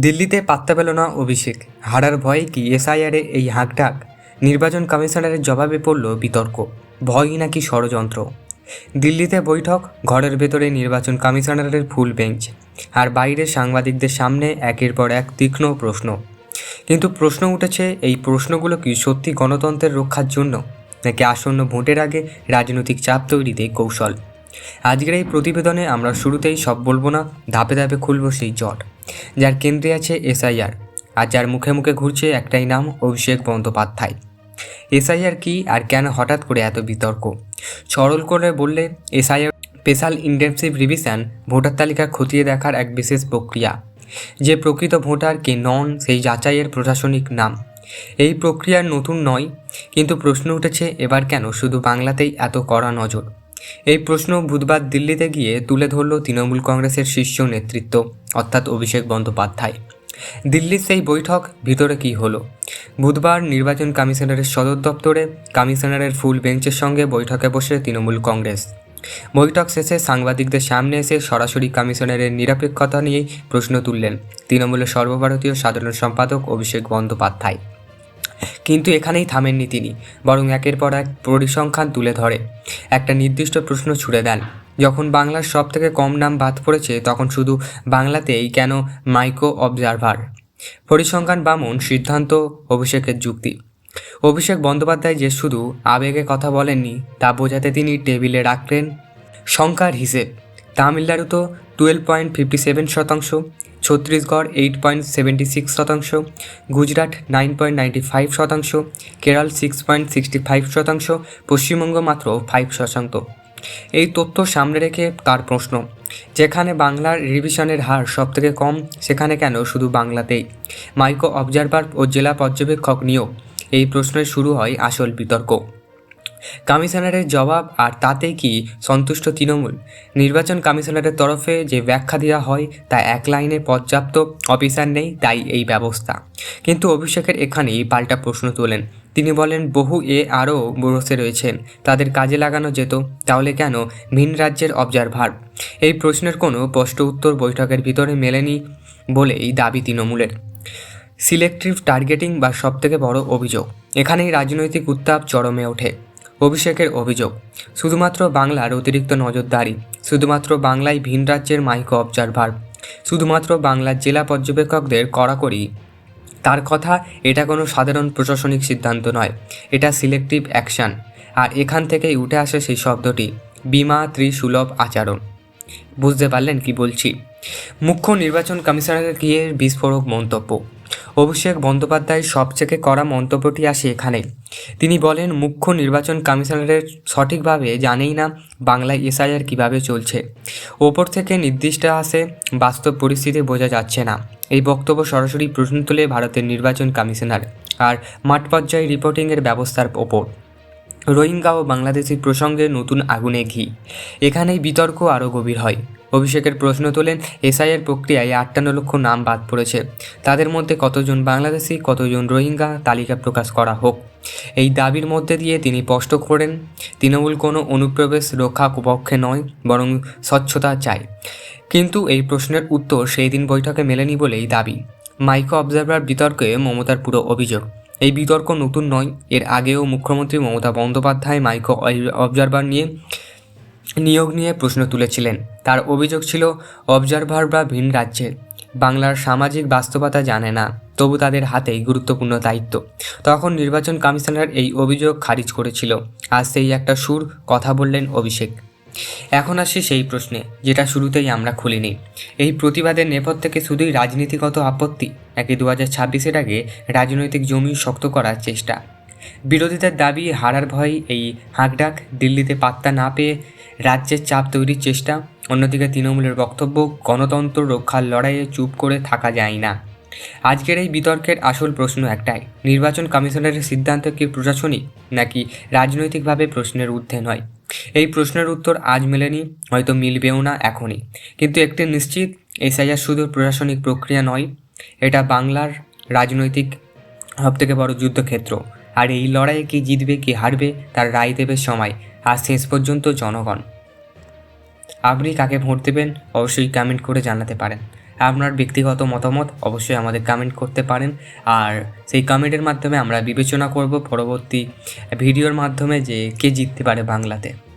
দিল্লিতে পাত্তা পেল না অভিষেক। হারার ভয়ে কি এসআইআরে এই হাঁকডাক নির্বাচন কমিশনারের জবাবে পড়ল বিতর্ক। ভয়ই নাকি ষড়যন্ত্র? দিল্লিতে বৈঠক, ঘরের ভেতরে নির্বাচন কমিশনারের ফুল বেঞ্চ। আর বাইরে সাংবাদিকদের সামনে একের পর এক তীক্ষ্ণ প্রশ্ন। কিন্তু প্রশ্ন উঠেছে, এই প্রশ্নগুলো কি সত্যি গণতন্ত্রের রক্ষার জন্য? নাকি আসন্ন ভোটের আগে রাজনৈতিক চাপ তৈরিতে কৌশল? আজকের এই প্রতিবেদনে আমরা শুরুতেই সব বলব না, ধাপে ধাপে খুলব সেই জট, যার কেন্দ্রে আছে এসআইআর, আর যার মুখে মুখে ঘুরছে একটাই নাম, অভিষেক বন্দ্যোপাধ্যায়। এসআইআর কি আর কেন হঠাৎ করে এত বিতর্ক? সরল করে বললে, SIR special intensive revision voter তালিকা খতিয়ে দেখার এক বিশেষ প্রক্রিয়া, যে প্রকৃত ভোটার কে নন সেই যাচাইয়ের প্রশাসনিক নাম। এই প্রক্রিয়ার নতুন নয়, কিন্তু প্রশ্ন উঠেছে এবার কেন শুধু বাংলাতেই এত কড়া নজর? এই প্রশ্ন বুধবার দিল্লিতে গিয়ে তুলে ধরল তৃণমূল কংগ্রেসের শীর্ষ নেতৃত্ব, অর্থাৎ অভিষেক বন্দ্যোপাধ্যায়। দিল্লির সেই বৈঠক, ভিতরে কি হলো? বুধবার নির্বাচন কমিশনারের সদর দপ্তরে কমিশনারের ফুল বেঞ্চের সঙ্গে বৈঠকে বসে তৃণমূল কংগ্রেস। বৈঠক শেষে সাংবাদিকদের সামনে এসে সরাসরি কমিশনারের নিরপেক্ষতা নিয়েই প্রশ্ন তুললেন তৃণমূলের সর্বভারতীয় সাধারণ সম্পাদক অভিষেক বন্দ্যোপাধ্যায়। কিন্তু এখানেই থামেননি তিনি, বরং একের পর এক পরিসংখ্যান তুলে ধরে। একটা নির্দিষ্ট প্রশ্ন ছুড়ে দেন। যখন বাংলার সব থেকে কম নাম বাদ পড়েছে, তখন শুধু বাংলাতেই কেন মাইক্রো অবজারভার? পরিসংখ্যান বামন, সিদ্ধান্ত, অভিষেকের যুক্তি। অভিষেক বন্দ্যোপাধ্যায় যে শুধু আবেগে কথা বলেননি, তা বোঝাতে তিনি টেবিলে রাখলেন, সংখ্যার হিসেব। তামিলনাড়ু তো টুয়েলভ পয়েন্ট ফিফটি সেভেন শতাংশ Chhattisgarh eight point seventy six শতাংশ, Gujarat nine point ninety five শতাংশ, Kerala six point sixty five শতাংশ, পশ্চিমবঙ্গ মাত্র ফাইভ শতাংশ। এই তথ্য সামনে রেখে তার প্রশ্ন, যেখানে বাংলার রিভিশনের হার সবথেকে কম, সেখানে কেন শুধু বাংলাতেই? মাইক্রো অবজারভার ও জেলা পর্যবেক্ষক নিয়োগ, এই প্রশ্নের শুরু হয় আসল বিতর্ক। কমিশনারের জবাব আর তাতে কি সন্তুষ্ট তৃণমূল? নির্বাচন কমিশনারের তরফে যে ব্যাখ্যা দেওয়া হয়, তা এক লাইনে পর্যাপ্ত অফিসার নেই, তাই এই ব্যবস্থা। কিন্তু অভিষেকের এখানেই পাল্টা প্রশ্ন তোলেন। তিনি বলেন, বহু এ আরও বসে রয়েছেন, তাদের কাজে লাগানো যেত, তাহলে কেন ভিন রাজ্যের অবজারভার এই প্রশ্নের কোনো স্পষ্ট উত্তর বৈঠকের ভিতরে মেলেনি বলেই দাবি তৃণমূলের। সিলেক্টিভ টার্গেটিং বা সবথেকে বড় অভিযোগ, এখানেই রাজনৈতিক উত্তাপ চরমে ওঠে। অভিষেকের অভিযোগ। শুধুমাত্র বাংলার অতিরিক্ত নজরদারি, শুধুমাত্র বাংলায় ভিন রাজ্যের মাইক্রো অবজারভার, শুধুমাত্র বাংলার জেলা পর্যবেক্ষকদের কড়াকড়ি। তার কথা, এটা কোনো সাধারণ প্রশাসনিক সিদ্ধান্ত নয়, এটা সিলেক্টিভ অ্যাকশন। আর এখান থেকেই উঠে আসে সেই শব্দটি, বিমা ত্রিসুলভ আচরণ। বুঝতে পারলেন কি বলছি? মুখ্য নির্বাচন কমিশনারের গিয়ে বিস্ফোরক মন্তব্য? অভিষেক বন্দ্যোপাধ্যায়ের সবচেয়ে কড়া মন্তব্যটি আসে এখানে। তিনি বলেন, মুখ্য নির্বাচন কমিশনারের সঠিকভাবে জানেই না বাংলায় এসআইআর কীভাবে চলছে। ওপর থেকে নির্দিষ্ট আসে বাস্তব পরিস্থিতি বোঝা যাচ্ছে না। এই বক্তব্য সরাসরি প্রশ্ন তুলে ভারতের নির্বাচন কমিশনার। আর মাঠ পর্যায়ে রিপোর্টিংয়ের ব্যবস্থার ওপর। রোহিঙ্গা ও বাংলাদেশি প্রসঙ্গে নতুন আগুনে ঘি। এখানেই বিতর্ক আরও গভীর হয়। অভিষেকের প্রশ্ন তোলেন এসআইয়ের প্রক্রিয়ায় আটান্ন লক্ষ নাম বাদ পড়েছে। তাদের মধ্যে কতজন বাংলাদেশি, কতজন রোহিঙ্গা তালিকা প্রকাশ করা হোক। এই দাবির মধ্যে দিয়ে তিনি স্পষ্ট করেন, তৃণমূল কোনো অনুপ্রবেশ রক্ষা পক্ষে নয়, বরং স্বচ্ছতা চায়। কিন্তু এই প্রশ্নের উত্তর সেই দিন বৈঠকে মেলেনি বলেই দাবি। মাইক্রো অবজারভার বিতর্কে মমতার পুরো অভিযোগ। এই বিতর্ক নতুন নয়। এর আগেও মুখ্যমন্ত্রী মমতা বন্দ্যোপাধ্যায় মাইক্রো অবজারভার নিয়ে নিয়োগ নিয়ে প্রশ্ন তুলেছিলেন। তার অভিযোগ ছিল, অবজারভার বা ভিন রাজ্যের বাংলার সামাজিক বাস্তবতা জানে না, তবু তাদের হাতেই গুরুত্বপূর্ণ দায়িত্ব। তখন নির্বাচন কমিশনার এই অভিযোগ খারিজ করেছিল। আজ সেই একটা সুর, কথা বললেন অভিষেক। এখন আসি সেই প্রশ্নে, যেটা শুরুতেই আমরা খুলিনি। এই প্রতিবাদের নেপথ্য থেকে শুধুই রাজনীতিগত আপত্তি, নাকি দু হাজার ছাব্বিশের আগে রাজনৈতিক জমি শক্ত করার চেষ্টা। বিরোধীদের দাবি, হারার ভয়, এই হাঁকডাক, দিল্লিতে পাত্তা না পেয়ে রাজ্যের চাপ তৈরির চেষ্টা, অন্যদিকে তৃণমূলের বক্তব্য, গণতন্ত্র রক্ষার লড়াইয়ে চুপ করে থাকা যায় না। আজকের এই বিতর্কের আসল প্রশ্ন একটাই, নির্বাচন কমিশনারের সিদ্ধান্ত কি প্রশাসনিক, নাকি রাজনৈতিকভাবে প্রশ্নের ঊর্ধ্বে নয়? এই প্রশ্নের উত্তর আজ মেলেনি, হয়তো মিলবেও না এখনই। কিন্তু একটি নিশ্চিত, এসআইআর শুধু প্রশাসনিক প্রক্রিয়া নয়, এটা বাংলার রাজনৈতিক সবথেকে বড় যুদ্ধক্ষেত্র। আর এই লড়াইয়ে কি জিতবে, কি হারবে, তার রায় দেবে সময়। আর শেষ পর্যন্ত জনগণ। আপনি কাকে ভোট দেবেন, অবশ্যই কমেন্ট করে জানাতে পারেন। আপনার ব্যক্তিগত মতামত অবশ্যই আমাদের কমেন্ট করতে পারেন। আর সেই কমেন্টের মাধ্যমে আমরা বিবেচনা করব পরবর্তী ভিডিওর মাধ্যমে যে কে জিততে পারে বাংলাতে।